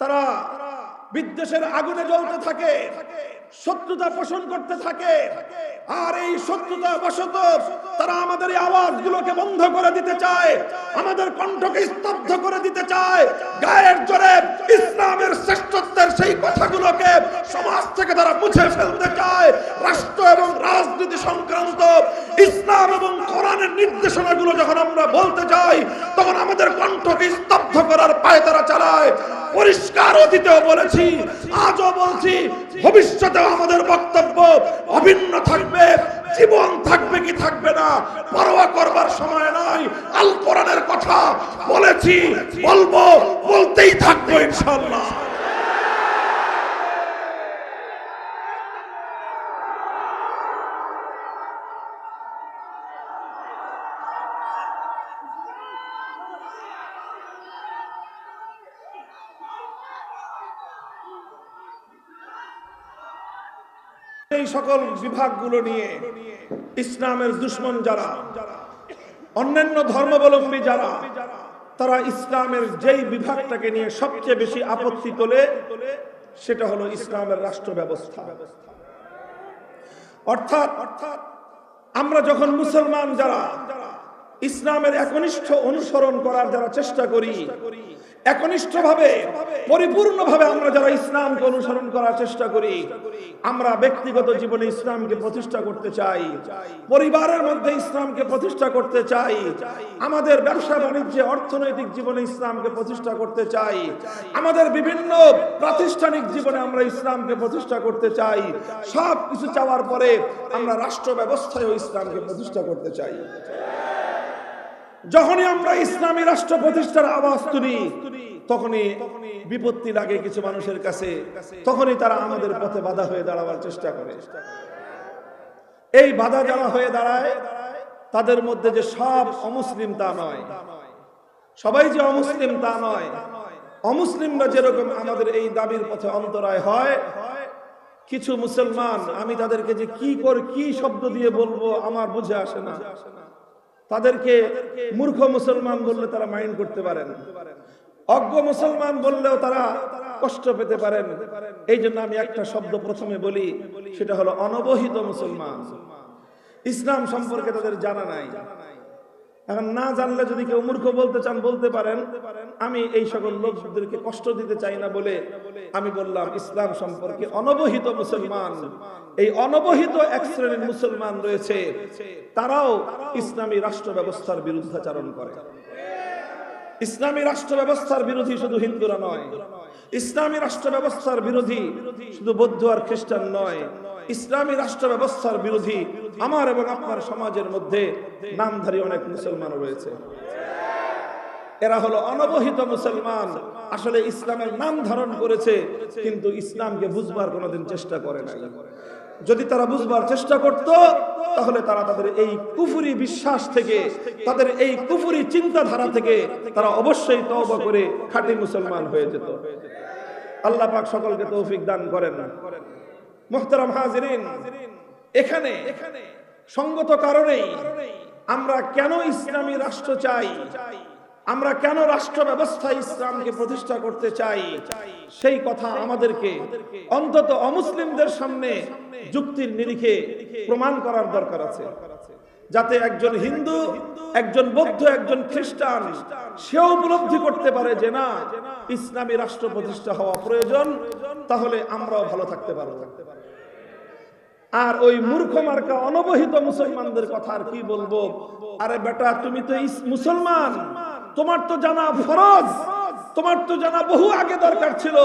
তারা বিদ্বেষের আগুনে জ্বলতে থাকে শত্রুতা পোষণ করতে থাকে। আর এই শত্রুতা বশত তারা আমাদের এই আওয়াজগুলোকে বন্ধ করে দিতে চায়, আমাদের কণ্ঠকে স্তব্ধ করে দিতে চায়। গায়ের জোরে ইসলামের শ্রেষ্ঠত্বের সেই কথাগুলোকে সমাজ থেকে তারা মুছে ফেলতে চায়। রাষ্ট্র এবং রাজনীতি সংক্রান্ত ইসলাম এবং কোরআনের নির্দেশনাগুলো যখন আমরা বলতে যাই, তখন আমাদের কণ্ঠকে স্তব্ধ করার পায়ে তারা চালায়। পরিষ্কার অতীতেও বলেছি, আজও বলছি, ভবিষ্যতেও আমাদের বক্তব্য অভিন্ন থাকবে। জীবন থাকবে কি থাকবে না? পরোয়া করবার সময় নাই। আল কোরআনের কথা বলেছি, বলব, বলতেই থাকব ইনশাল্লাহ এই সকল বিভাগগুলো নিয়ে ইসলামের দুশ্মন যারা, অন্যান্য ধর্মাবলম্বী যারা, তারা ইসলামের যেই বিভাগটাকে নিয়ে সবচেয়ে বেশি আপত্তি তোলে, সেটা হলো ইসলামের রাষ্ট্র ব্যবস্থা। অর্থাৎ অর্থাৎ আমরা যখন মুসলমান যারা, ইসলামের একনিষ্ঠ অনুসরণ করার যারা চেষ্টা করি একনিষ্ঠ ভাবে পরিপূর্ণ ভাবে আমরা যারা ইসলামকে অনুসরণ করার চেষ্টা করি, আমরা ব্যক্তিগত জীবনে ইসলামকে প্রতিষ্ঠা করতে চাই, পরিবারের মধ্যে ইসলামকে প্রতিষ্ঠা করতে চাই, আমাদের ব্যবসা বাণিজ্যে, অর্থনৈতিক জীবনে ইসলামকে প্রতিষ্ঠা করতে চাই, আমাদের বিভিন্ন প্রাতিষ্ঠানিক জীবনে আমরা ইসলামকে প্রতিষ্ঠা করতে চাই সব কিছু চাওয়ার পরে আমরা রাষ্ট্র ব্যবস্থায়ও ইসলামকে প্রতিষ্ঠা করতে চাই। যখনই আমরা ইসলামী রাষ্ট্র প্রতিষ্ঠার আওয়াজ তুলি তখনই বিপত্তি লাগে কিছু মানুষের কাছে। তখনই তারা আমাদের পথে বাধা হয়ে দাঁড়াবার চেষ্টা করে। এই বাধা যারা হয়ে দাঁড়ায় তাদের মধ্যে যে সব অমুসলিম তা নয়। সবাই যে অমুসলিম তা নয়। অমুসলিমরা যেরকম আমাদের এই দাবির পথে অন্তরায় হয় কিছু মুসলমান আমি তাদেরকে যে কি করে কি শব্দ দিয়ে বলব আমার বুঝে আসে না। তাদেরকে মূর্খ মুসলমান বললে তারা মাইন্ড করতে পারেন। অজ্ঞ মুসলমান বললেও তারা কষ্ট পেতে পারেন। এই জন্য আমি একটা শব্দ প্রথমে বলি, সেটা হলো অনবহিত মুসলমান। ইসলাম সম্পর্কে তাদের জানা নাই। এখন না জানলে যদি কেউ মূর্খ বলতে চান, বলতে পারেন, আমি এই সকল লোকদেরকে কষ্ট দিতে চাই না বলে আমি বললাম, ইসলাম সম্পর্কে অনবহিত মুসলমান, এই অনবহিত এক শ্রেণির মুসলমান রয়েছে। তারাও ইসলামী রাষ্ট্র ব্যবস্থার বিরুদ্ধাচারণ করে। ইসলামী রাষ্ট্র ব্যবস্থার বিরোধী শুধু হিন্দুরা নয়, ইসলামী রাষ্ট্র ব্যবস্থার বিরোধী শুধু বৌদ্ধ আর খ্রিস্টান নয় ইসলামী রাষ্ট্র ব্যবস্থার বিরোধী আমার এবং আপনার সমাজের মধ্যে নামধারী অনেক মুসলমান রয়েছে। এরা হলো অনবহিত মুসলমান। আসলে ইসলামের নাম ধারণ করেছে, কিন্তু ইসলামকে বুঝবার কোনোদিন চেষ্টা করে নাই। যদি তারা বুঝবার চেষ্টা করত, তাহলে তারা তাদের এই কুফুরি বিশ্বাস থেকে, তাদের এই কুফুরি চিন্তাধারা থেকে তারা অবশ্যই তওবা করে খাঁটি মুসলমান হয়ে যেত। আল্লাহ পাক সকলকে তৌফিক দান করেন। মোহতারাম হাজিরিন, এখানে সঙ্গত কারণেই আমরা কেন ইসলামী রাষ্ট্র চাই? আমরা কেন রাষ্ট্র ব্যবস্থা ইসলামকে প্রতিষ্ঠা করতে চাই? সেই কথা আমাদেরকে অন্তত অমুসলিমদের সামনে যুক্তির নিরিখে প্রমাণ করার দরকার আছে। যাতে একজন হিন্দু, একজন বৌদ্ধ, একজন খ্রিস্টান সেও উপলব্ধি করতে পারে যে না, ইসলামী রাষ্ট্র প্রতিষ্ঠা হওয়া প্রয়োজন, তাহলে আমরাও ভালো থাকতে পারব। আর ওই মূর্খ মার্কা অনবহিত মুসলমানদের কথা আর কি বলব? আরে বেটা, তুমি তো মুসলমান। তোমার তো জানা ফরজ। তোমার তো জানা বহু আগে দরকার ছিল।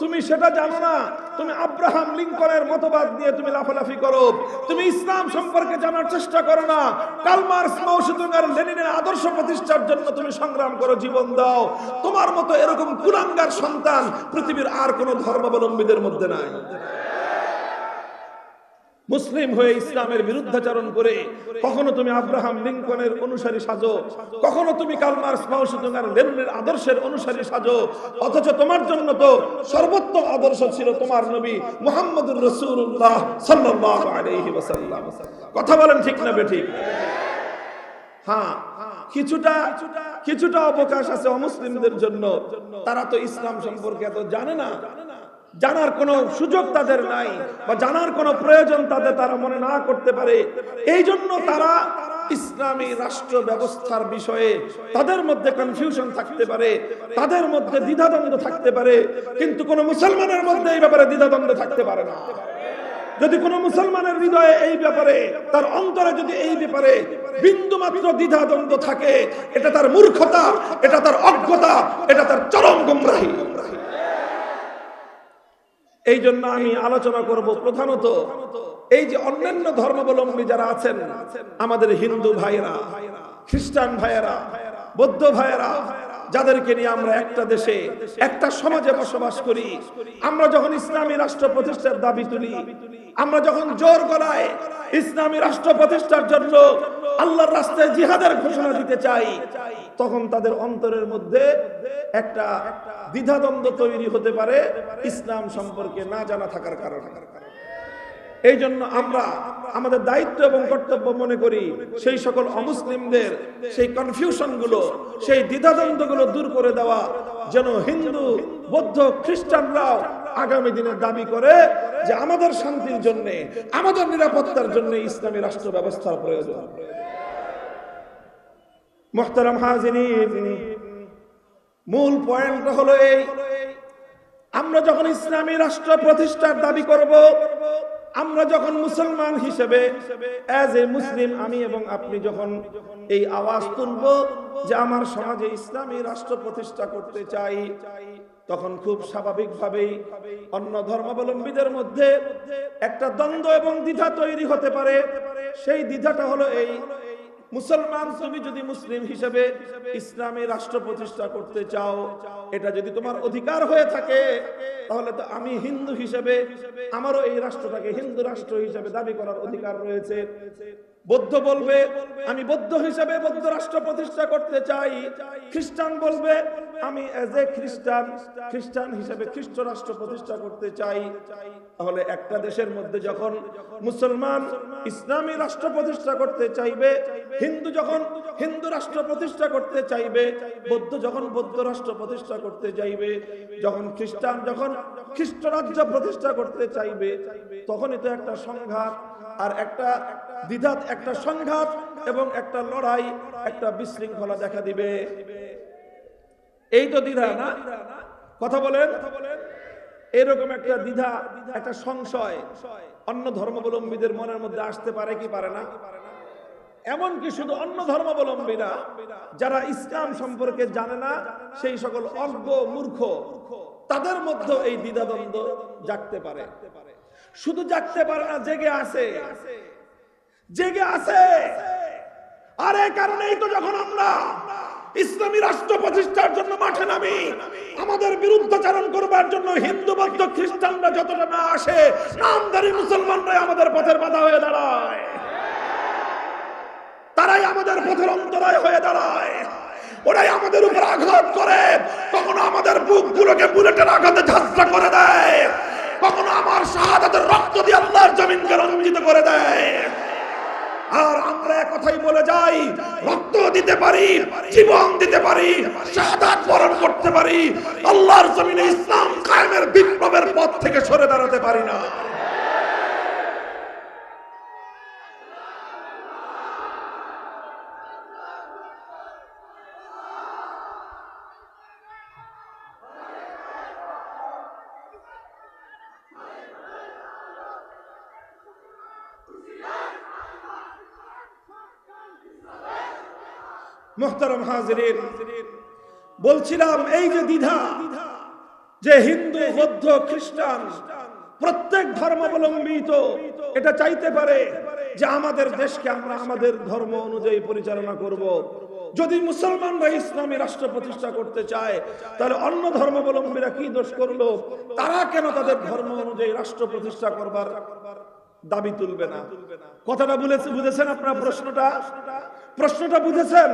তুমি সেটা জানো না। তুমি আব্রাহাম লিঙ্কনের মতবাদ নিয়ে তুমি লাফালাফি করো। তুমি ইসলাম সম্পর্কে জানার চেষ্টা করো না। কালমার্স মাউসেতুঙ্গার লেনিনের আদর্শ প্রতিষ্ঠার জন্য তুমি সংগ্রাম করো, জীবন দাও। তোমার মতো এরকম কুলাঙ্গার সন্তান পৃথিবীর আর কোনো ধর্মাবলম্বীদের মধ্যে নাই। মুসলিম হয়ে ইসলামের বিরুদ্ধাচরণ করে কখনো তুমি আব্রাহাম লিঙ্কনের অনুসারী সাজো, কখনো তুমি কালমার্স মাউসুদুঙ্গার লেনিনের আদর্শের অনুসারী সাজো, অথচ তোমার জন্য তো সর্বোত্তম আদর্শ ছিল তোমার নবী ওয়াসাল্লাম। কথা বলেন ঠিক না বেঠিক? হ্যাঁ কিছুটা কিছুটা অবকাশ আছে অমুসলিমদের জন্য। তারা তো ইসলাম সম্পর্কে এত জানে না। জানার কোনো সুযোগ তাদের নাই বা জানার কোনো প্রয়োজন তাদের তারা মনে না করতে পারে। এই জন্য তারা ইসলামী রাষ্ট্র ব্যবস্থার বিষয়ে তাদের মধ্যে কনফিউশন থাকতে পারে, তাদের মধ্যে দ্বিধাদ্বন্দ্ব থাকতে পারে, কিন্তু কোন মুসলমানের মধ্যে এই ব্যাপারে দ্বিধাদ্বন্দ্ব থাকতে পারে না। যদি কোনো মুসলমানের হৃদয়ে এই ব্যাপারে, তার অন্তরে যদি এই ব্যাপারে বিন্দু মাত্র দ্বিধাদ্বন্দ্ব থাকে, এটা তার মূর্খতা, এটা তার অজ্ঞতা, এটা তার চরম গুমরাহী। এই জন্য আমি আলোচনা করব প্রধানত এই যে অন্যান্য ধর্মাবলম্বী যারা আছেন, আমাদের হিন্দু ভাইয়েরা, খ্রিস্টান ভাইয়েরা, বৌদ্ধ ভাইয়েরা যাদেরকে নিয়ে আমরা একটা দেশে, একটা সমাজে বসবাস করি, আমরা যখন ইসলামী রাষ্ট্র প্রতিষ্ঠার দাবি তুলি, আমরা যখন জোর গলায় ইসলামী রাষ্ট্র প্রতিষ্ঠার জন্য আল্লাহর রাস্তায় জিহাদের ঘোষণা দিতে চাই, তখন তাদের অন্তরের মধ্যে একটা দ্বিধাদ্বন্দ্ব তৈরি হতে পারে ইসলাম সম্পর্কে না জানা থাকার কারণে। এই জন্য আমরা আমাদের দায়িত্ব এবং কর্তব্য মনে করি, সেই সকল অমুসলিমদের সেই কনফিউশনগুলো সেই দ্বিধাদ্বন্দ্বগুলো দূর করে দেওয়া, যেন হিন্দু, বৌদ্ধ, খ্রিস্টানরাও আগামী দিনে দাবি করে যে আমাদের শান্তির জন্য, আমাদের নিরাপত্তার জন্য ইসলামী রাষ্ট্র ব্যবস্থার প্রয়োজন। মোহতারাম হাজিরিন, মূল পয়েন্ট হলো এই, আমরা যখন ইসলামী রাষ্ট্র প্রতিষ্ঠার দাবি করব আমরা যখন মুসলমান হিসেবে অ্যাজ এ মুসলিম আমি এবং আপনি যখন এই আওয়াজ তুলব যে আমার সমাজে ইসলামী রাষ্ট্র প্রতিষ্ঠা করতে চাই, তখন খুব স্বাভাবিকভাবেই অন্য ধর্মাবলম্বীদের মধ্যে একটা দ্বন্দ্ব এবং দ্বিধা তৈরি হতে পারে। সেই দ্বিধাটা হলো এই মুসলমান তুমি যদি মুসলিম হিসেবে ইসলামী রাষ্ট্র প্রতিষ্ঠা করতে চাও, এটা যদি তোমার অধিকার হয়ে থাকে, তাহলে তো আমি হিন্দু হিসেবে, আমারও এই রাষ্ট্রটাকে হিন্দু রাষ্ট্র হিসেবে দাবি করার অধিকার রয়েছে। বৌদ্ধ বলবে, আমি বৌদ্ধ হিসেবে বৌদ্ধ রাষ্ট্র প্রতিষ্ঠা করতে চাই। খ্রিস্টান বলবে, আমি এজ এ খ্রিস্টান খ্রিস্টান হিসেবে খ্রিস্ট রাষ্ট্র প্রতিষ্ঠা করতে চাই। তাহলে একটা দেশের মধ্যে যখন মুসলমান ইসলামী রাষ্ট্র প্রতিষ্ঠা করতে চাইবে, হিন্দু যখন হিন্দু রাষ্ট্র প্রতিষ্ঠা করতে চাইবে, বৌদ্ধ যখন বৌদ্ধ রাষ্ট্র প্রতিষ্ঠা করতে চাইবে, যখন খ্রিস্টান যখন খ্রিস্ট রাজ্য প্রতিষ্ঠা করতে চাইবে, তখনই তো একটা সংঘাত আর একটা দ্বিধাত, একটা সংঘাত এবং একটা লড়াই, একটা বিশৃঙ্খলা দেখা দিবে। এই তো দ্বিধা না? কথা বলেন। এরকম একটা দ্বিধা, একটা সংশয় অন্য ধর্মাবলম্বীদের মনের মধ্যে আসতে পারে কি পারে না? এমনকি শুধু অন্য ধর্মাবলম্বীরা, যারা ইসলাম সম্পর্কে জানে না, সেই সকল অজ্ঞ, মূর্খ, তাদের মধ্যে এই দ্বিধাদ্বন্দ্ব জাগতে পারে। শুধু জাগতে পারে না, জেগে আছে। জেগে আছে। আর এই কারণেই তো যখন আমরা ইসলামী রাষ্ট্র প্রতিষ্ঠার জন্য মাঠে নামি, আমাদের বিরুদ্ধাচারণ করবার জন্য হিন্দু, বৌদ্ধ, খ্রিস্টানরা যতটা না আসে নামদারি মুসলমানরাই আমাদের পথের বাধা হয়ে দাঁড়ায়। তারাই আমাদের পথের অন্তরায় হয়ে দাঁড়ায়। ওরাই আমাদের উপর আঘাত করে, কখনো আমাদের বুকগুলোকে বুলেটের আঘাতে ঝাঁসা করে দেয়। কখনো আমার শাহাদাতের রক্ত দিয়ে আল্লাহর জমিনকে রঞ্জিত করে দেয়। আর আমরা কথাই বলে যাই, রক্ত দিতে পারি, জীবন দিতে পারি, শাহাদাত বরণ করতে পারি, আল্লাহর জমিনে ইসলাম কায়েমের বিপ্লবের পথ থেকে সরে দাঁড়াতে পারি না। মোহতারাম হাজরিন, বলছিলাম, এই যে দ্বিধা, যে হিন্দু, বৌদ্ধ, খ্রিস্টান, প্রত্যেক ধর্মাবলম্বী তো এটা চাইতে পারে যে আমাদের দেশকে আমরা আমাদের ধর্ম অনুযায়ী পরিচালনা করব। যদি মুসলমানরা ইসলামী রাষ্ট্র প্রতিষ্ঠা করতে চায়, তাহলে অন্য ধর্মাবলম্বীরা কি দোষ করল? তারা কেন তাদের ধর্ম অনুযায়ী রাষ্ট্র প্রতিষ্ঠা করবার দাবি তুলবে না? কথাটা বুঝেছে বুঝেছেন আপনার প্রশ্নটা? প্রশ্নটা বুঝেছেন?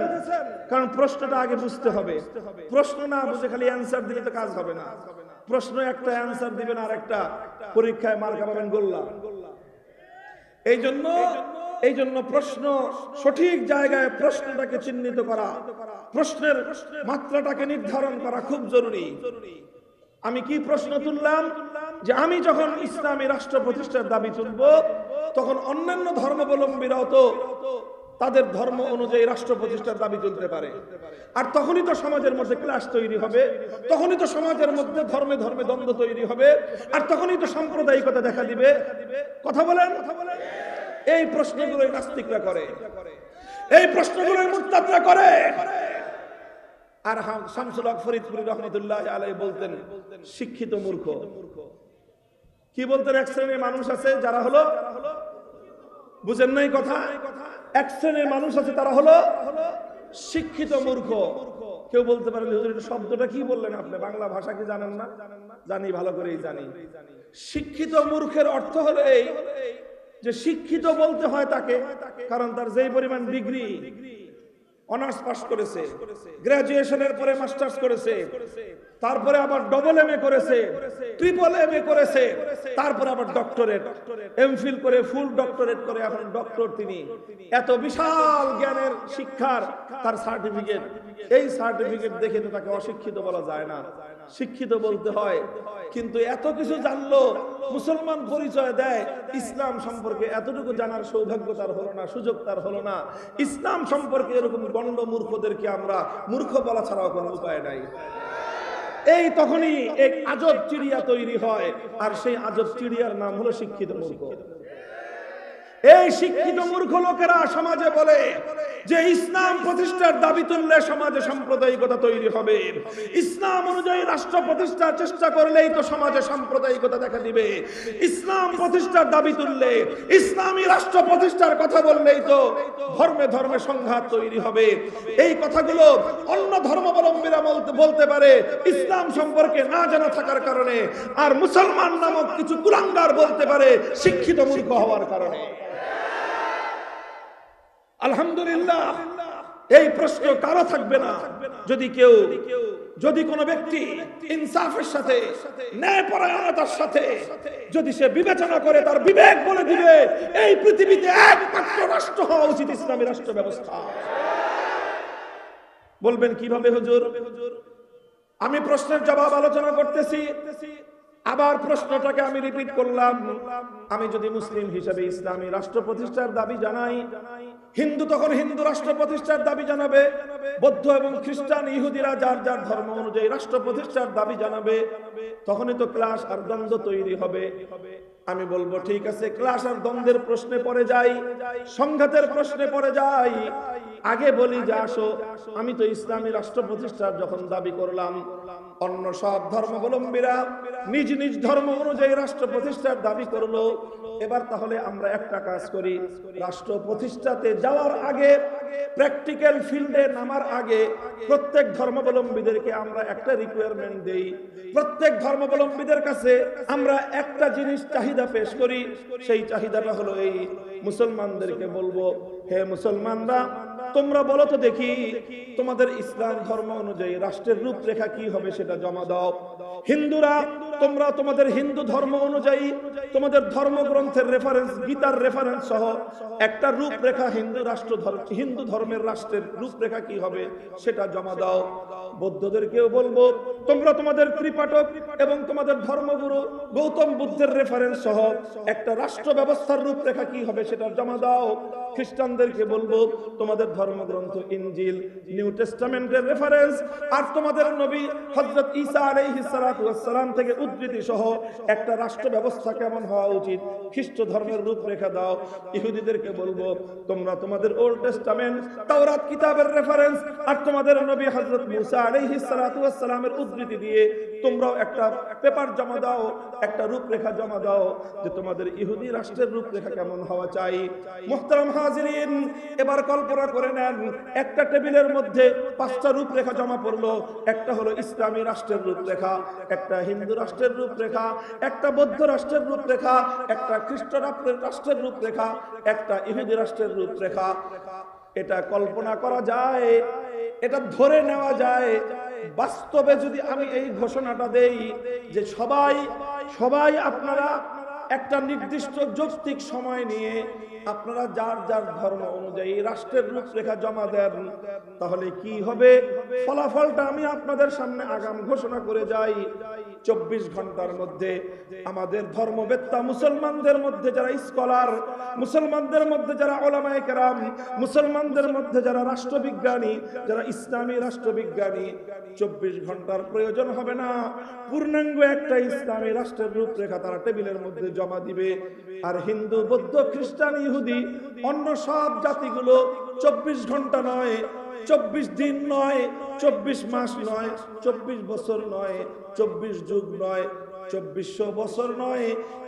কারণ প্রশ্নটা আগে বুঝতে হবে। প্রশ্ন না বুঝে খালি অ্যান্সার দিলে তো কাজ হবে না। প্রশ্ন একটা অ্যান্সার দিবেন আর একটা পরীক্ষায় মার্কা পাবেন গোল্লা। এই জন্য এই জন্য প্রশ্ন সঠিক জায়গায় প্রশ্নটাকে চিহ্নিত করা, প্রশ্নের মাত্রাটাকে নির্ধারণ করা খুব জরুরি। আমি কি প্রশ্ন তুললাম? যে আমি যখন ইসলামী রাষ্ট্র প্রতিষ্ঠার দাবি তুলব, তখন অন্যান্য ধর্মাবলম্বীরাও তো তাদের ধর্ম অনুযায়ী রাষ্ট্র প্রতিষ্ঠার দাবি তুলতে পারে। আর তখনই তো সমাজের মধ্যে ক্লাস তৈরি হবে, তখনই তো সমাজের মধ্যে ধর্মে ধর্মে দ্বন্দ্ব তৈরি হবে, আর তখনই তো সাম্প্রদায়িকতা দেখা দিবে। কথা বলেন? এই প্রশ্নগুলোই নাস্তিকরা করে। এই প্রশ্নগুলোই মুস্তাদরা করে। আর শামসুল ফরিদপুরি রহমতুল্লাহ আলাই বলতেন, শিক্ষিত মূর্খ। কি বলতেন? এক শ্রেণির মানুষ আছে যারা হলো, বুঝেন নাই কথা? এক শ্রেণির মানুষ আছে, তারা হলো শিক্ষিত মূর্খ। কেউ বলতে পারে শব্দটা কি বললেন আপনি? বাংলা ভাষা কি জানেন না? জানি, ভালো করেই জানি। শিক্ষিত মূর্খের অর্থ হলো এই যে, শিক্ষিত বলতে হয় তাকে, কারণ তার যেই পরিমাণ ডিগ্রি অনার্স পাস করেছে, গ্রাজুয়েশনের পরে মাস্টার্স করেছে, তারপরে আবার ডবল এম করেছে ট্রিপল এম করেছে, তারপরে আবার ডক্টরেট এমফিল করে ফুল ডক্টরেট করে এখন ডক্টর তিনি। এত বিশাল জ্ঞানের শিক্ষার তার সার্টিফিকেট এই সার্টিফিকেট দেখে তো তাকে অশিক্ষিত বলা যায় না। শিক্ষিত বলতে হয়। কিন্তু এত কিছু জানলো, মুসলমান পরিচয় দেয়, ইসলাম সম্পর্কে এতটুকু জানার সৌভাগ্য তার হলো না, সুযোগ তার হলো না। ইসলাম সম্পর্কে এরকম গণ্ড মূর্খদেরকে আমরা মূর্খ বলা ছাড়াও কোনো উপায় নাই। এই তখনই এক আজব চিড়িয়া তৈরি হয়, আর সেই আজব চিড়িয়ার নাম হলো শিক্ষিত মূর্খ। এই শিক্ষিত মূর্খ লোকেরা সমাজে বলে যে ইসলাম প্রতিষ্ঠার দাবি তুললে সমাজে সাম্প্রদায়িকতা তৈরি হবে। ইসলাম অনুযায়ী রাষ্ট্র প্রতিষ্ঠার চেষ্টা করলেই তো সমাজে সাম্প্রদায়িকতা দেখা দিবে। ইসলাম প্রতিষ্ঠার দাবি তুললে, ইসলামী রাষ্ট্র প্রতিষ্ঠার কথা বললেই তো ধর্মে ধর্মে সংঘাত তৈরি হবে। এই কথাগুলো অন্য ধর্মাবলম্বীরা বলতে বলতে পারে, ইসলাম সম্পর্কে না জানা থাকার কারণে, আর মুসলমান নামক কিছু কুলাঙ্গার বলতে পারে, শিক্ষিত মূর্খ হওয়ার কারণে। আলহামদুলিল্লাহ, এই প্রশ্ন কারও থাকবে না। যদি কেউ, যদি কোনো ব্যক্তি ইনসাফের সাথে, ন্যায়পরায়ণতার সাথে, যদি সে বিবেচনা করে তার বিবেক বলে দিবে, এই পৃথিবীতে একমাত্র রাষ্ট্র হওয়া উচিত ইসলামী রাষ্ট্র ব্যবস্থা। বলবেন কীভাবে, হুজুর? আমি প্রশ্নের জবাব আলোচনা করতেছি, আবার প্রশ্নটাকে আমি রিপিট করলাম। আমি যদি মুসলিম হিসেবে ইসলামী রাষ্ট্র প্রতিষ্ঠার দাবি জানাই হিন্দু তখন হিন্দু রাষ্ট্র প্রতিষ্ঠার দাবি জানাবে, বৌদ্ধ এবং খ্রিস্টান ইহুদিরা যার যার ধর্ম অনুযায়ী রাষ্ট্র প্রতিষ্ঠার দাবি জানাবে, তখনই তো ক্লাস আর দ্বন্দ্ব তৈরি হবে। আমি বলব, ঠিক আছে, ক্লাস আর দ্বন্দ্বের প্রশ্নে পড়ে যাই, সংঘাতের প্রশ্নে পড়ে যাই। আগে বলি যে আসো, আমি তো ইসলামী রাষ্ট্র প্রতিষ্ঠার যখন দাবি করলাম, অন্য সব ধর্মাবলম্বীরা নিজ নিজ ধর্ম অনুযায়ী রাষ্ট্র প্রতিষ্ঠার দাবি করল। এবার তাহলে আমরা একটা কাজ করি। রাষ্ট্র প্রতিষ্ঠাতে যাওয়ার আগে প্র্যাকটিক্যাল ফিল্ডে নামার আগে, প্রত্যেক ধর্মাবলম্বীদেরকে আমরা একটা রিকোয়ারমেন্ট দেই। প্রত্যেক ধর্মাবলম্বীদের কাছে আমরা একটা জিনিস চাহিদা পেশ করি, সেই চাহিদাটা হলো এই মুসলমানদেরকে বলব, হে মুসলমানরা, তোমরা বলো তো দেখি তোমাদের ইসলাম ধর্ম অনুযায়ী রাষ্ট্রের রূপরেখা কি হবে সেটা জমা দাও। হিন্দুরা, তোমরা তোমাদের হিন্দু ধর্ম অনুযায়ী তোমাদের ধর্মগ্রন্থের রেফারেন্স গীতার রেফারেন্স সহ একটা রূপরেখা হিন্দু রাষ্ট্র হিন্দু ধর্মের রাষ্ট্রের রূপরেখা কি হবে সেটা জমা দাও। বৌদ্ধদেরকেও বলব, তোমরা তোমাদের ত্রিপাঠক এবং তোমাদের ধর্মগুরু গৌতম বুদ্ধের রেফারেন্স সহ একটা রাষ্ট্র ব্যবস্থার রূপরেখা কি হবে সেটা জমা দাও। খ্রিস্টানদেরকে বলব, তোমাদের ধর্মগ্রন্থ ইনজিল, নিউ টেস্টামেন্টের রেফারেন্স আর তোমাদের নবী হযরত ঈসা আলাইহিস সালাতু সালাম থেকে উদ্ধৃতি সহ একটা রাষ্ট্র ব্যবস্থা কেমন হওয়া উচিত, খ্রিস্ট ধর্মের রূপরেখা দাও। ইহুদিদেরকে বলব, তোমরা তোমাদের ওল্ড টেস্টামেন্ট তাওরাত কিতাবের রেফারেন্স আর তোমাদের নবী হযরত মুসা সালাতু উদ্ধৃতি দিয়ে তোমরাও একটা পেপার জমা দাও, একটা রূপরেখা জমা দাও যে তোমাদের ইহুদি রাষ্ট্রের রূপরেখা কেমন হওয়া চাই। মুহতারাম হাজিরিন, এবার কল্পনা করে নেন, একটা টেবিলের মধ্যে পাঁচটা রূপরেখা জমা পড়ল। একটা হলো ইসলামী রাষ্ট্রের রূপরেখা, একটা হিন্দু রাষ্ট্রের রূপরেখা, একটা বৌদ্ধ রাষ্ট্রের রূপরেখা, একটা খ্রিস্ট রাষ্ট্রের রূপরেখা, একটা ইহুদি রাষ্ট্রের রূপরেখা। এটা কল্পনা করা যায়। এটা ধরে নেওয়া যায়, বাস্তবে যদি আমি এই ঘোষণাটা দেই যে সবাই সবাই আপনারা একটা নির্দিষ্ট যৌক্তিক সময় নিয়ে আপনারা যার যার ধর্ম অনুযায়ী রাষ্ট্রের রূপরেখা জমা দেন, তাহলে কি হবে? ফলাফলটা আমি আপনাদের সামনে আগাম ঘোষণা করে যাই। চব্বিশ ঘণ্টার মধ্যে আমাদের ধর্মবেত্তা মুসলমানদের মধ্যে যারা স্কলার, মুসলমানদের মধ্যে যারা ওলামায়ে কেরাম, মুসলমানদের মধ্যে যারা রাষ্ট্রবিজ্ঞানী, যারা ইসলামী রাষ্ট্রবিজ্ঞানী, চব্বিশ ঘণ্টার প্রয়োজন হবে না। পূর্ণাঙ্গ একটা ইসলামী রাষ্ট্রের রূপরেখা তারা টেবিলের মধ্যে জমা দিবে। আর হিন্দু, বৌদ্ধ, খ্রিস্টান, ইহুদি, অন্য সব জাতিগুলো চব্বিশ ঘণ্টা নয় চব্বিশ দিন নয়, চব্বিশ মাস নয়, চব্বিশ বছর নয়, চব্বিশ যুগ নয়, চব্বিশশো বছর নয়।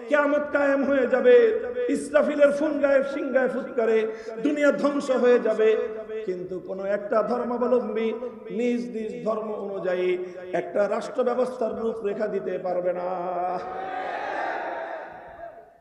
কেমত কায়েম হয়ে যাবে, ইসরাফিলের ফুঙ্গায় সিংগায় ফুৎকারে, দুনিয়া ধ্বংস হয়ে যাবে। কিন্তু কোন একটা ধর্মাবলম্বী নিজ নিজ ধর্ম অনুযায়ী একটা রাষ্ট্র ব্যবস্থার রূপরেখা দিতে পারবে না।